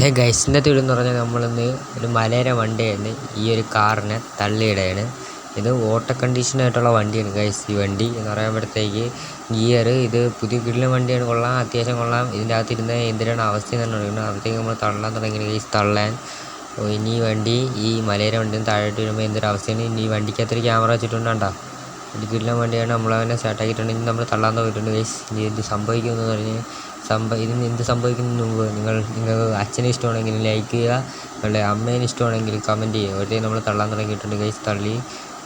Hey guys ഇന്നത്തെ video എന്ന് പറഞ്ഞാൽ നമ്മളിന്ന് ഒരു മലയുടെ വണ്ടിയായിരുന്നു. ഈ ഒരു കാറിനെ തള്ളിയിടുകയാണ് ഇത് ഓട്ടോ കണ്ടീഷനായിട്ടുള്ള വണ്ടിയാണ് ഗൈസ് ഈ വണ്ടി എന്ന് പറയുമ്പോഴത്തേക്ക് ഗിയർ ഇത് പുതിയ കിടിലൻ വണ്ടിയാണ്. കൊള്ളാം അത്യാവശ്യം കൊള്ളാം. ഇതിന്റെ അകത്തിരുന്ന എന്തിനാണ് അവസ്ഥ എന്ന് പറയുന്നത് അപ്പോഴത്തേക്ക് നമ്മൾ തള്ളാൻ തുടങ്ങി ഗൈസ് തള്ളാൻ. ഇനി വണ്ടി ഈ മലയുടെ വണ്ടിയും താഴോട്ട് വരുമ്പോൾ എന്തൊരു അവസ്ഥയാണ്? ഇനി വണ്ടിക്കകത്തൊരു ക്യാമറ വെച്ചിട്ടുണ്ടാ ഒരു കിടിലൻ വണ്ടിയാണ് നമ്മളവനെ സ്റ്റാർട്ടാക്കിയിട്ടുണ്ടെങ്കിൽ നമ്മൾ തള്ളാൻ പോയിട്ടുണ്ട് ഗൈസ് ഇനി എന്ത് സംഭവിക്കുമെന്ന് പറഞ്ഞ് സംഭ ഇതിന് എന്ത് സംഭവിക്കുന്നതിന് മുമ്പ് നിങ്ങൾ നിങ്ങൾക്ക് അച്ഛനെ ഇഷ്ടമാണെങ്കിൽ ലൈക്ക് ചെയ്യുക നിങ്ങളുടെ അമ്മേനെ ഇഷ്ടമാണെങ്കിൽ കമന്റ് ചെയ്യുക. വെറുതെ നമ്മൾ തള്ളാൻ തുടങ്ങിയിട്ടുണ്ട് ഗൈസ് തള്ളി.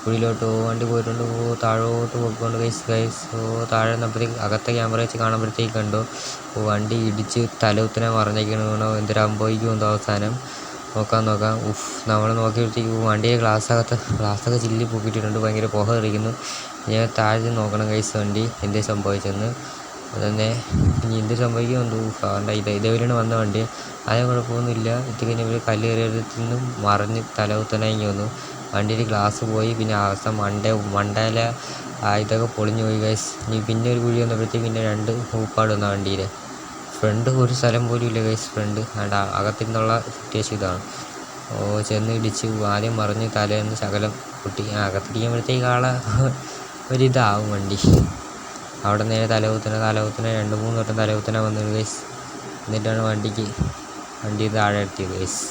കുഴിയിലോട്ട് ഓ വണ്ടി പോയിട്ടുണ്ട് ഓ താഴോട്ട് പോയിക്കൊണ്ട് ഗൈസ് ഗൈസ് ഓ താഴെ നിന്നപ്പോഴത്തേക്ക് അകത്തെ ക്യാമറ വെച്ച് കാണുമ്പോഴത്തേക്ക് കണ്ടു. ഓ വണ്ടി ഇടിച്ച് തലകുത്തനെ മറിഞ്ഞേക്കണോ എന്തൊരു സംഭവിക്കുമെന്തോ അവസാനം. നോക്കാൻ നോക്കാം. ഉഫ് നമ്മൾ നോക്കിയപ്പോഴത്തേക്ക് വണ്ടിയെ ഗ്ലാസ്സകത്ത് ഗ്ലാസ്സൊക്കെ ചില്ലി പൊക്കിയിട്ടുണ്ട് ഭയങ്കര പുക തെളിക്കുന്നു ഞാൻ താഴെ നോക്കണം കൈസ് വണ്ടി. എന്തേ സംഭവിച്ചെന്ന്. അതന്നെ. ഇനി എന്ത് സംഭവിക്കുമെന്തോ അവന്റെ ഇത് ഇതേവരെയാണ് വന്ന വണ്ടി. അതേ കുഴപ്പമൊന്നുമില്ല ഇത് ഒരു കല്ല് കയറിയതിൽ നിന്നും മറിഞ്ഞ് തലകുത്തനായി വന്നു. വണ്ടിയിൽ ഗ്ലാസ് പോയി. പിന്നെ അവസ്ഥ മണ്ട മണ്ടയില ഇതൊക്കെ പൊളിഞ്ഞു പോയി ഗൈസ് ഇനി പിന്നെ ഒരു കുഴി വന്നപ്പോഴത്തേക്ക് പിന്നെ രണ്ട് ഹൂപ്പാട് വന്ന വണ്ടിയിൽ ഫ്രണ്ട് ഒരു സ്ഥലം പോലും ഇല്ല ഗൈസ് ഫ്രണ്ട് അതിന്റെ അകത്തു നിന്നുള്ള സിറ്റുവേഷൻ ഇതാണ്. ഓ ചെന്ന് ഇടിച്ച് ആദ്യം മറിഞ്ഞ് തലേന്ന് ശകലം പൊട്ടി. അകത്തിരിക്കുമ്പോഴത്തേക്ക് ആളെ ഒരിതാവും വണ്ടി. അവിടെ നേരെ തലകുത്തനെ തലകുത്തനെ രണ്ട് മൂന്ന് വട്ടം തലകുത്തനെ വന്നു ഗൈസ് എന്നിട്ടാണ് വണ്ടിക്ക് വണ്ടി താഴെ എത്തിയത് ഗൈസ്